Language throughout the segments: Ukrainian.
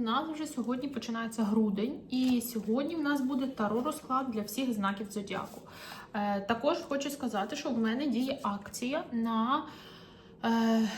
нас вже сьогодні починається грудень, і сьогодні в нас буде таро розклад для всіх знаків зодіаку. Е, також хочу сказати, що в мене діє акція на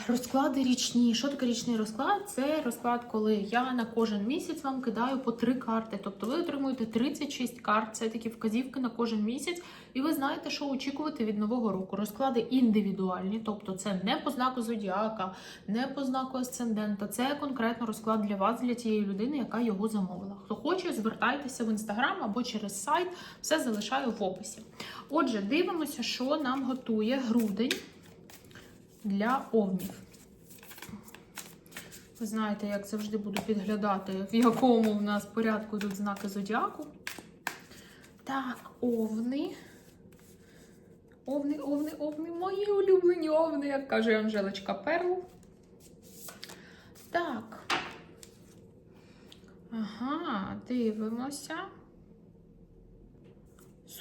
розклади річні. Що таке річний розклад? Це розклад, коли я на кожен місяць вам кидаю по три карти. Тобто ви отримуєте 36 карт, це такі вказівки на кожен місяць, і ви знаєте, що очікувати від нового року. Розклади індивідуальні, тобто це не по знаку зодіака, не по знаку асцендента. Це конкретно розклад для вас, для тієї людини, яка його замовила. Хто хоче, звертайтеся в інстаграм або через сайт. Все залишаю в описі. Отже, дивимося, що нам готує грудень для овнів. Ви знаєте, як завжди буду підглядати, в якому в нас порядку тут знаки зодіаку. Так, овни. Овни, овни, овни, мої улюблені овни, як каже Анжелочка Перл. Так. Ага, дивимося.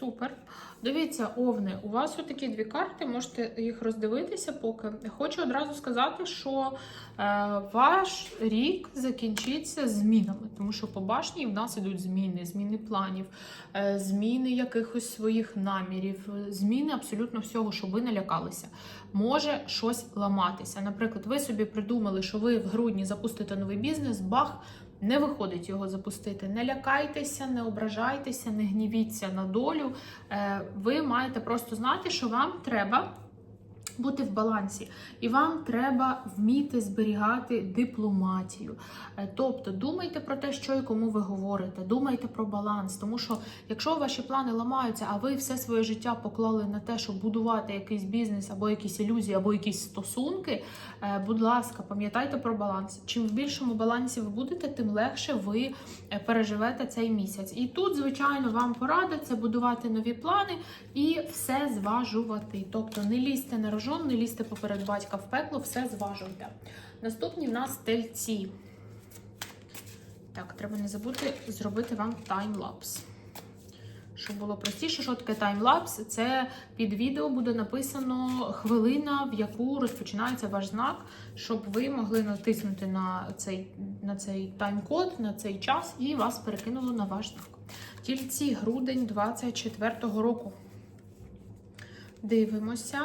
Супер. Дивіться, овни, у вас отакі дві карти, можете їх роздивитися поки. Хочу одразу сказати, що е, ваш рік закінчиться змінами, тому що по башні в нас ідуть зміни, зміни планів, е, зміни якихось своїх намірів, зміни абсолютно всього, щоб ви не лякалися. Може щось ламатися. Наприклад, ви собі придумали, що ви в грудні запустите новий бізнес, бах. Не виходить його запустити. Не лякайтеся, не ображайтеся, не гнівіться на долю. Е, Ви маєте просто знати, що вам треба бути в балансі, і вам треба вміти зберігати дипломатію. Е, Тобто думайте про те, що і кому ви говорите, думайте про баланс. Тому що якщо ваші плани ламаються, а ви все своє життя поклали на те, щоб будувати якийсь бізнес або якісь ілюзії, або якісь стосунки, е, будь ласка, пам'ятайте про баланс. Чим в більшому балансі ви будете, тим легше ви е, переживете цей місяць. І тут, звичайно, вам порада це будувати нові плани і все зважувати. Тобто не лізьте на рожон, не лізьте поперед батька в пекло, все зважуйте. Наступні в нас тельці. Так, треба не забути зробити вам таймлапс. Щоб було простіше, що таке таймлапс, це під відео буде написано хвилина, в яку розпочинається ваш знак, щоб ви могли натиснути на цей, на цей тайм-код, на цей час, і вас перекинуло на ваш знак. Тільці грудень 24-го року. Дивимося.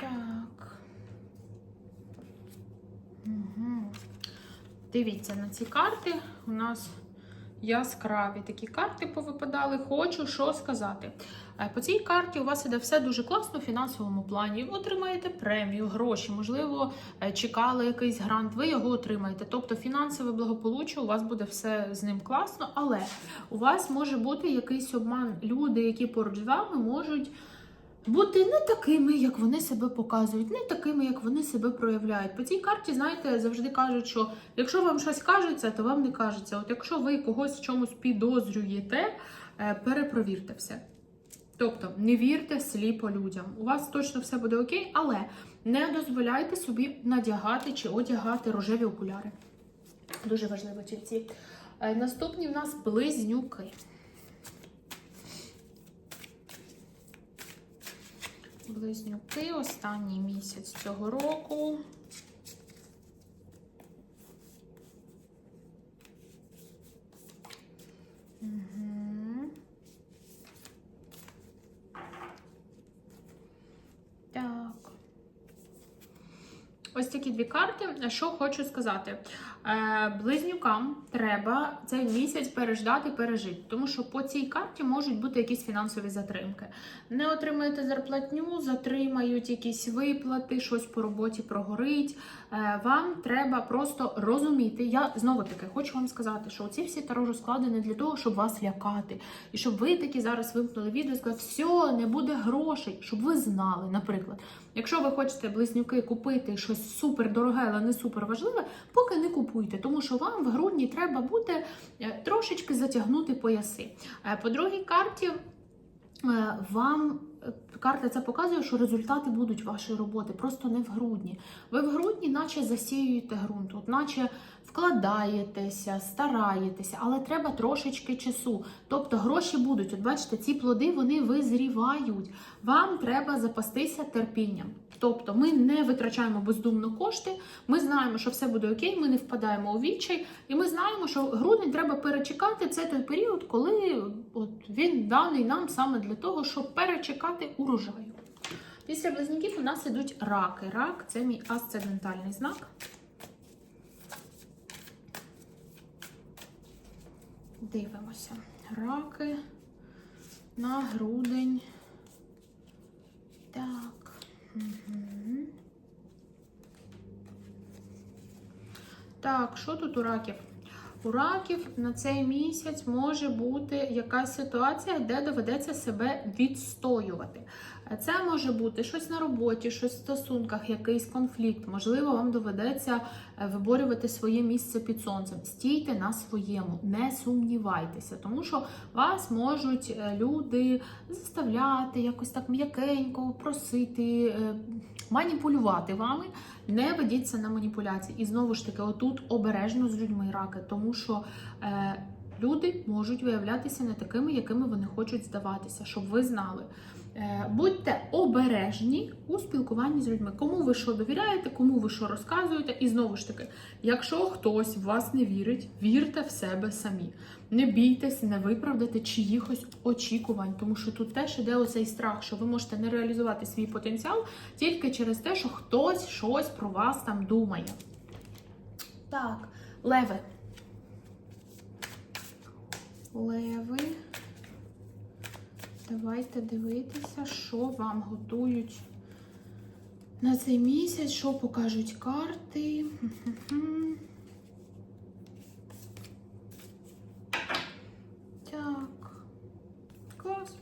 Так. Угу. Дивіться на ці карти. У нас яскраві такі карти повипадали. Хочу що сказати. Е, По цій карті у вас іде все дуже класно в фінансовому плані. Ви отримаєте премію, гроші, можливо, е, чекали якийсь грант, ви його отримаєте. Тобто фінансове благополуччя, у вас буде все з ним класно, але у вас може бути якийсь обман. Люди, які поруч з вами, можуть бути не такими, як вони себе показують, не такими, як вони себе проявляють. По цій карті, знаєте, завжди кажуть, що якщо вам щось кажеться, то вам не кажеться. От якщо ви когось в чомусь підозрюєте, е, перепровірте все. Тобто не вірте сліпо людям. У вас точно все буде окей, але не дозволяйте собі надягати чи одягати рожеві окуляри. Дуже важливо тільці. Е, Наступні в нас близнюки. Близнюки, останній місяць цього року. Так. Ось такі дві карти. Що хочу сказати. Е, Близнюкам треба цей місяць переждати, пережити, тому що по цій карті можуть бути якісь фінансові затримки. Не отримаєте зарплатню, затримають якісь виплати, щось по роботі прогорить. Е, Вам треба просто розуміти. Я знову таки хочу вам сказати, що ці всі таро розклади не для того, щоб вас лякати, і щоб ви такі зараз вимкнули відео і сказали, все, не буде грошей, щоб ви знали, наприклад. Якщо ви хочете близнюки купити щось супер дороге, але не супер важливе, поки не купуйте, тому що вам в грудні треба буде е, трошечки затягнути пояси. Е, По другій карті е, вам карта це показує, що результати будуть вашої роботи, просто не в грудні. Ви в грудні, наче засіюєте ґрунт, от наче вкладаєтеся, стараєтеся, але треба трошечки часу. Тобто гроші будуть. От бачите, ці плоди вони визрівають. Вам треба запастися терпінням. Тобто ми не витрачаємо бездумно кошти, ми знаємо, що все буде окей, ми не впадаємо у відчай, і ми знаємо, що грудень треба перечекати. Це той період, коли от він даний нам саме для того, щоб перечекати урожаю. Після близнюків у нас ідуть раки. Рак це мій асцендентальний знак. Дивимося. Раки на грудень. Так. Угу. Так, що тут у раків? У раків на цей місяць може бути якась ситуація, де доведеться себе відстоювати. Це може бути щось на роботі, щось в стосунках, якийсь конфлікт. Можливо, вам доведеться е, виборювати своє місце під сонцем. Стійте на своєму, не сумнівайтеся, тому що вас можуть е, люди заставляти якось так м'якенько просити, е, маніпулювати вами. Не ведіться на маніпуляції. І знову ж таки, отут обережно з людьми раки, тому що е, люди можуть виявлятися не такими, якими вони хочуть здаватися, щоб ви знали. Е, Будьте обережні у спілкуванні з людьми. Кому ви що довіряєте, кому ви що розказуєте. І знову ж таки, якщо хтось в вас не вірить, вірте в себе самі. Не бійтесь, не виправдати чиїхось очікувань, тому що тут теж іде оцей страх, що ви можете не реалізувати свій потенціал тільки через те, що хтось щось про вас там думає. Так, леви. Леви. Давайте дивитися, що вам готують на цей місяць, що покажуть карти. Хм-хм-хм. Так. Клас.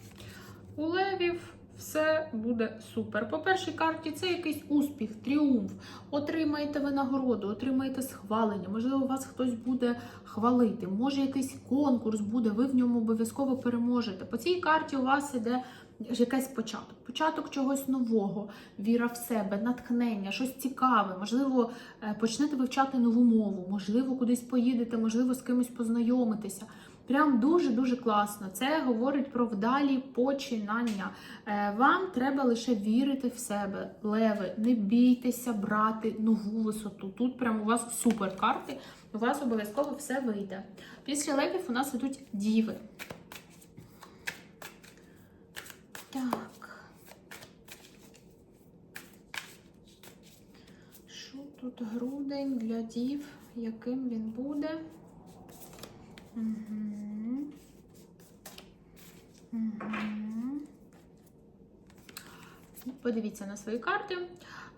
У левів все буде супер. По першій карті це якийсь успіх, тріумф. Отримаєте ви нагороду, отримаєте схвалення. Можливо, вас хтось буде хвалити. Може, якийсь конкурс буде, ви в ньому обов'язково переможете. По цій карті у вас іде якийсь початок. Початок чогось нового, віра в себе, натхнення, щось цікаве. Можливо, е, почнете вивчати нову мову, можливо, кудись поїдете, можливо, з кимось познайомитеся. Прям дуже-дуже класно. Це говорить про вдалі починання. Е, Вам треба лише вірити в себе, леви. Не бійтеся брати нову висоту. Тут прям у вас супер карти. У вас обов'язково все вийде. Після левів у нас ідуть діви. Так. Що тут грудень для дів? Яким він буде? Подивіться на свої карти.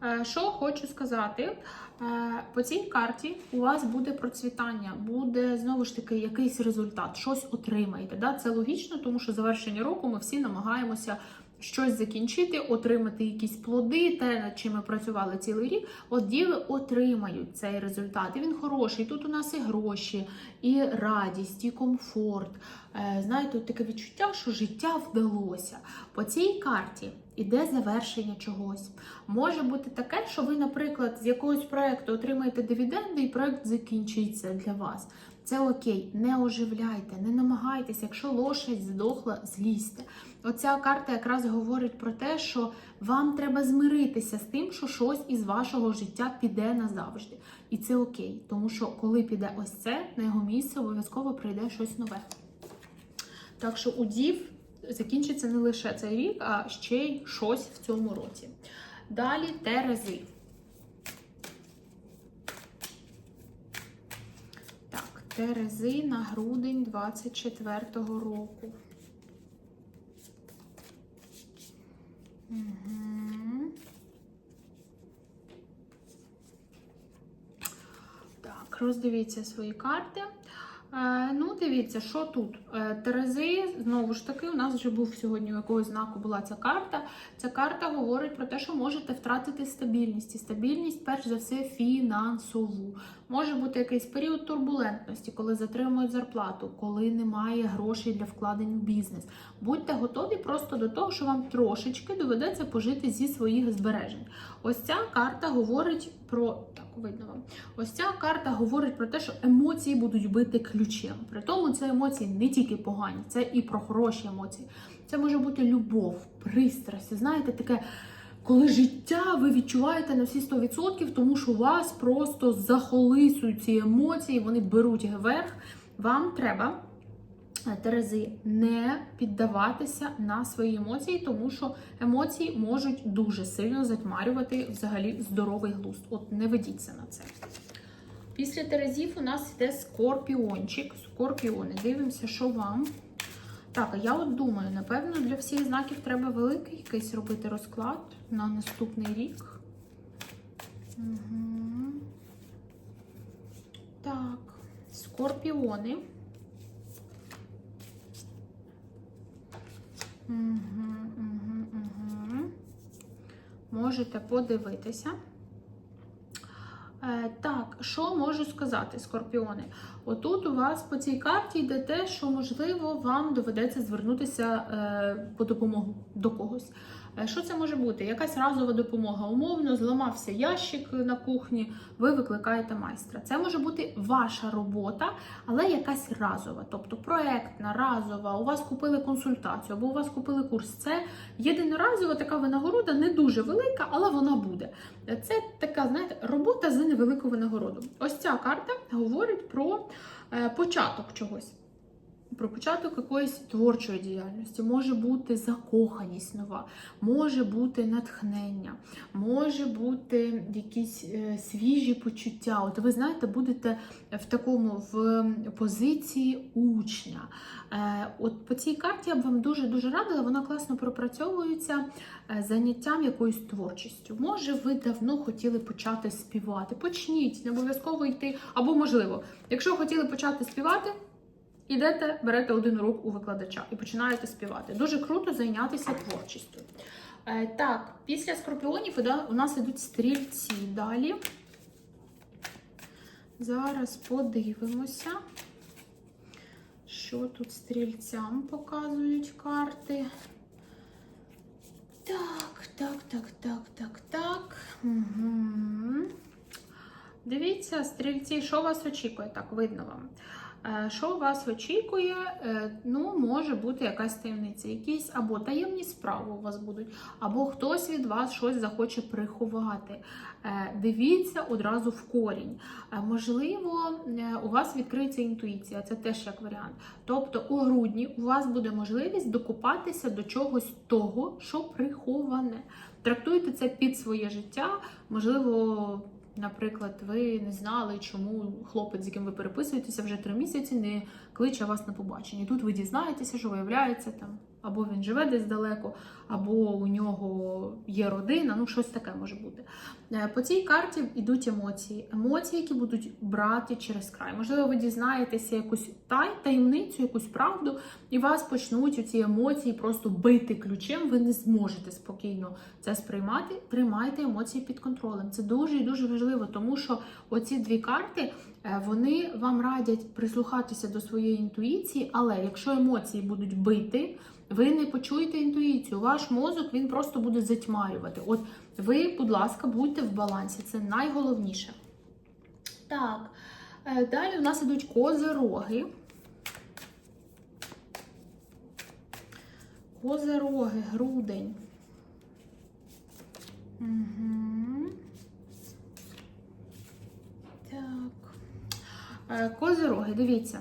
Е, Що хочу сказати, Е, по цій карті у вас буде процвітання, буде знову ж таки якийсь результат, щось отримаєте. Да? Це логічно, тому що завершення року ми всі намагаємося щось закінчити, отримати якісь плоди, те, над чим ми працювали цілий рік. От діви отримають цей результат. І він хороший. Тут у нас і гроші, і радість, і комфорт. Е, Знаєте, от таке відчуття, що життя вдалося. По цій карті іде завершення чогось. Може бути таке, що ви, наприклад, з якогось проекту отримаєте дивіденди, і проект закінчиться для вас. Це окей, не оживляйте, не намагайтеся, якщо лошадь здохла, злізьте. Оця карта якраз говорить про те, що вам треба змиритися з тим, що щось із вашого життя піде назавжди. І це окей, тому що коли піде ось це, на його місце обов'язково прийде щось нове. Так що у дів закінчиться не лише цей рік, а ще й щось в цьому році. Далі Терези. Так, Терези на грудень 24-го року. Угу. Так, роздивіться свої карти. Е, ну, дивіться, що тут? Е, Терези, знову ж таки, у нас вже був сьогодні, у якого знаку була ця карта. Ця карта говорить про те, що можете втратити стабільність. І стабільність, перш за все, фінансову. Може бути якийсь період турбулентності, коли затримують зарплату, коли немає грошей для вкладень в бізнес. Будьте готові просто до того, що вам трошечки доведеться пожити зі своїх збережень. Ось ця карта говорить про видно вам. Ось ця карта говорить про те, що емоції будуть бити ключем. При тому це емоції не тільки погані, це і про хороші емоції. Це може бути любов, пристрасть. Знаєте, таке. Коли життя ви відчуваєте на всі 100%, тому що вас просто захолисують ці емоції, вони беруть верх. Вам треба, Терези, не піддаватися на свої емоції, тому що емоції можуть дуже сильно затьмарювати взагалі здоровий глузд. От не ведіться на це. Після Терезів у нас йде скорпіончик. Скорпіони. Дивимося, що вам. Так, а я от думаю, напевно, для всіх знаків треба великий якийсь робити розклад на наступний рік. Угу. Так, скорпіони. Можете подивитися. Е, Так, що можу сказати, скорпіони? Отут у вас по цій карті йде те, що можливо вам доведеться звернутися е, по допомогу до когось. Е, Що це може бути? Якась разова допомога. Умовно, зламався ящик на кухні, ви викликаєте майстра. Це може бути ваша робота, але якась разова, тобто проектна, разова. У вас купили консультацію або у вас купили курс. Це єдиноразова така винагорода, не дуже велика, але вона буде. Це така, знаєте, робота за невелику винагороду. Ось ця карта говорить про е, початок чогось. Про початок якоїсь творчої діяльності може бути закоханість нова, може бути натхнення, може бути якісь е, свіжі почуття. От ви знаєте, будете в такому в позиції учня. Е, от по цій карті я б вам дуже дуже радила, вона класно пропрацьовується е, заняттям якоюсь творчістю. Може, ви давно хотіли почати співати. Почніть, не обов'язково йти, або можливо, якщо хотіли почати співати. Ідете, берете один урок у викладача і починаєте співати. Дуже круто зайнятися творчістю. Е, так, після скорпіонів у нас йдуть стрільці далі. Зараз подивимося, що тут стрільцям показують карти. Так, так, так, так, так, так. Угу. Дивіться, стрільці, що вас очікує? Так, видно вам. Е, Що вас очікує? Е, Ну, може бути якась таємниця, якісь або таємні справи у вас будуть, або хтось від вас щось захоче приховати. Е, Дивіться одразу в корінь. Можливо, у вас відкриється інтуїція, це теж як варіант. Тобто у грудні у вас буде можливість докупатися до чогось того, що приховане. Трактуйте це під своє життя, можливо. Наприклад, ви не знали, чому хлопець, з яким ви переписуєтеся вже три місяці, не кличе вас на побачення. Тут ви дізнаєтеся, що виявляється там, або він живе десь далеко, або у нього є родина, ну щось таке може бути. Е, По цій карті йдуть емоції. Емоції, які будуть брати через край. Можливо, ви дізнаєтеся якусь таємницю, якусь правду, і вас почнуть ці емоції просто бити ключем. Ви не зможете спокійно це сприймати. Тримайте емоції під контролем. Це дуже і дуже важливо, тому що оці дві карти е, вони вам радять прислухатися до своєї інтуїції, але якщо емоції будуть бити, ви не почуєте інтуїцію. Ваш мозок він просто буде затьмарювати. От ви, будь ласка, будьте в балансі. Це найголовніше. Так, е, далі у нас ідуть козироги. Козироги, грудень. Угу. Так. Е, Козироги, дивіться.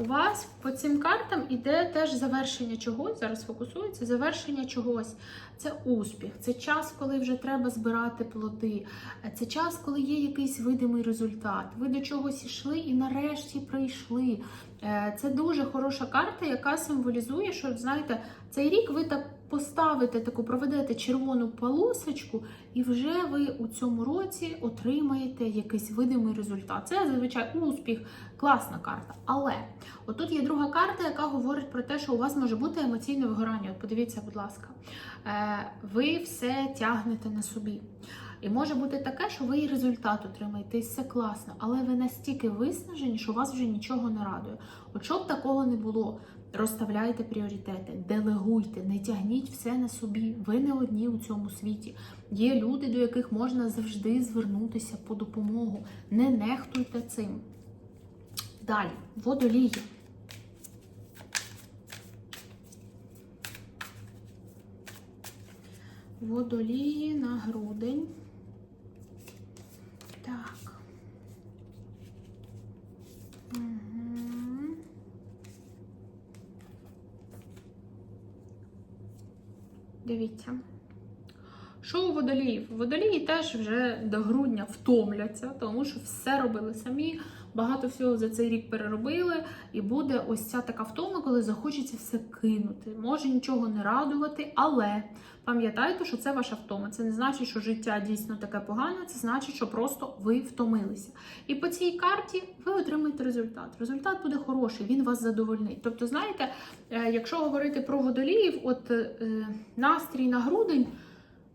У вас по цим картам іде теж завершення чогось. Зараз фокусується. Завершення чогось. Це успіх, це час, коли вже треба збирати плоди. Е, Це час, коли є якийсь видимий результат. Ви до чогось йшли і нарешті прийшли. Е, Це дуже хороша карта, яка символізує, що знаєте, цей рік ви так поставите таку, проведете червону полосочку, і вже ви у цьому році отримаєте якийсь видимий результат. Це зазвичай успіх, класна карта. Але отут є друга карта, яка говорить про те, що у вас може бути емоційне вигорання. От подивіться, будь ласка, Е, ви все тягнете на собі. І може бути таке, що ви і результат отримаєте, і все класно, але ви настільки виснажені, що вас вже нічого не радує. От щоб такого не було, розставляйте пріоритети, делегуйте, не тягніть все на собі. Ви не одні у цьому світі. Є люди, до яких можна завжди звернутися по допомогу. Не нехтуйте цим. Далі, водолії. Водолії на грудень. Так. Дивіться. Що у водоліїв? Водолії теж вже до грудня втомляться, тому що все робили самі, багато всього за цей рік переробили, і буде ось ця така втома, коли захочеться все кинути. Може нічого не радувати, але пам'ятайте, що це ваша втома. Це не значить, що життя дійсно таке погане, це значить, що просто ви втомилися. І по цій карті ви отримаєте результат. Результат буде хороший, він вас задовольнить. Тобто, знаєте, е, якщо говорити про водоліїв, от е, настрій на грудень.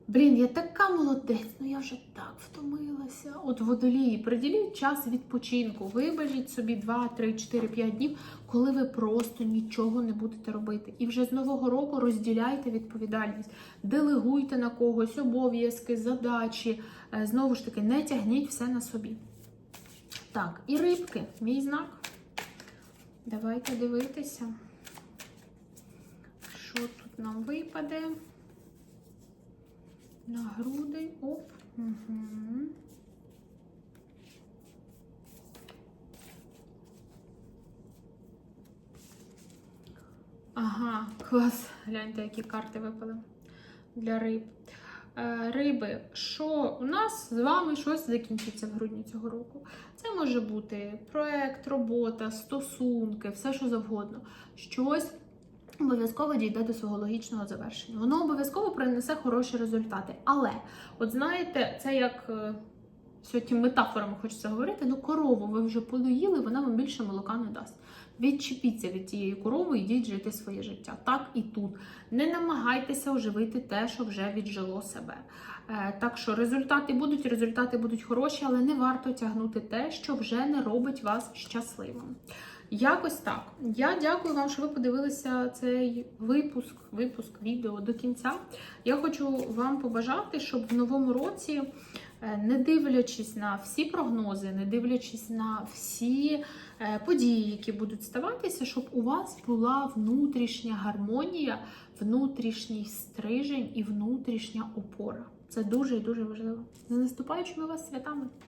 Блін, я така молодець, ну я вже так втомилася. От водолії, приділіть час відпочинку, виберіть собі 2, 3, 4, 5 днів, коли ви просто нічого не будете робити. І вже з нового року розділяйте відповідальність, делегуйте на когось обов'язки, задачі. Е, Знову ж таки, не тягніть все на собі. Так, і рибки, мій знак. Давайте дивитися, що тут нам випаде. На грудень. Оп. Угу. Ага, клас. Гляньте, які карти випали для риб. Е, Риби, що у нас з вами щось закінчиться в грудні цього року. Це може бути проект, робота, стосунки, все що завгодно. Щось обов'язково дійде до свого логічного завершення. Воно обов'язково принесе хороші результати. Але, от знаєте, це як е, сьогодні метафорами хочеться говорити, ну корову ви вже подоїли, вона вам більше молока не дасть. Відчепіться від тієї корови, йдіть жити своє життя. Так і тут. Не намагайтеся оживити те, що вже віджило себе. Е, Так що результати будуть, результати будуть хороші, але не варто тягнути те, що вже не робить вас щасливим. Якось так. Я дякую вам, що ви подивилися цей випуск, випуск відео до кінця. Я хочу вам побажати, щоб в новому році, е, не дивлячись на всі прогнози, не дивлячись на всі е, події, які будуть ставатися, щоб у вас була внутрішня гармонія, внутрішній стрижень і внутрішня опора. Це дуже і дуже важливо. З наступаючими вас святами!